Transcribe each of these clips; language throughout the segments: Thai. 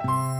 ส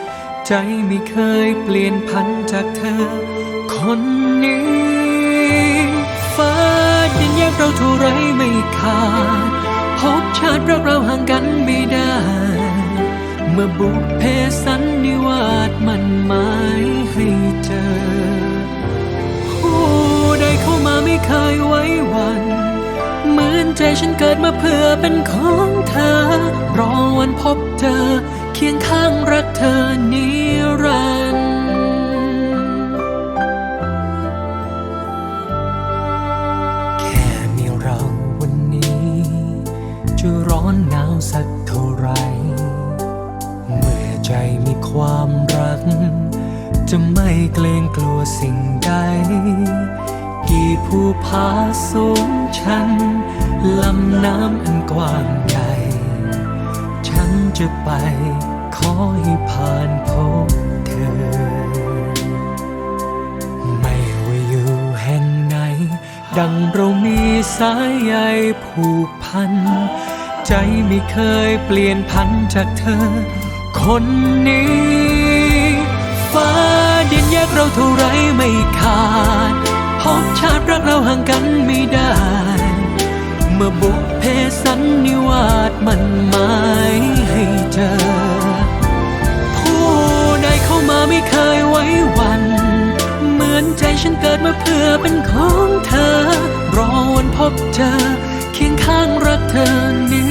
ใจไม่เคยเปลี่ยนพันจากเธอ คนนี้ฟ้าดินแยกเราเท่าไรไม่ขาดพบชาติรักเราห่างกันไม่ได้ เมื่อบุพเพสันนิวาสมันหมายให้เจอ ผู้ใดเข้ามาไม่เคยไว้วันเหมือนใจฉันเกิดมาเพื่อเป็นของเธอ รอวันพบเจอเคียงข้างรักเธอ อนหนาวสักเท่าไร เมื่อใจมีความรัก จะไม่เกรงกลัวสิ่งใด กี่ภูผาสูงชัน ลำน้ำอันกว้างใหญ่ ฉันจะไปขอให้ผ่านพบเธอ ไม่ว่าอยู่แห่งไหน ดังเรามีสายใยผูกพัน ใจไม่เคยเปลี่ยนพันจากเธอ คนนี้ ฟ้าดินแยกเราเท่าไรไม่ขาดพบชาติรักเราห่างกันไม่ได้ เมื่อบุพเพสันนิวาสมันหมายให้เจอ ผู้ใดเข้ามาไม่เคยไว้วัน เหมือนใจฉันเกิดมาเพื่อเป็นของเธอ รอวันพบเจอเคียงข้างรักเธอนิรันดร์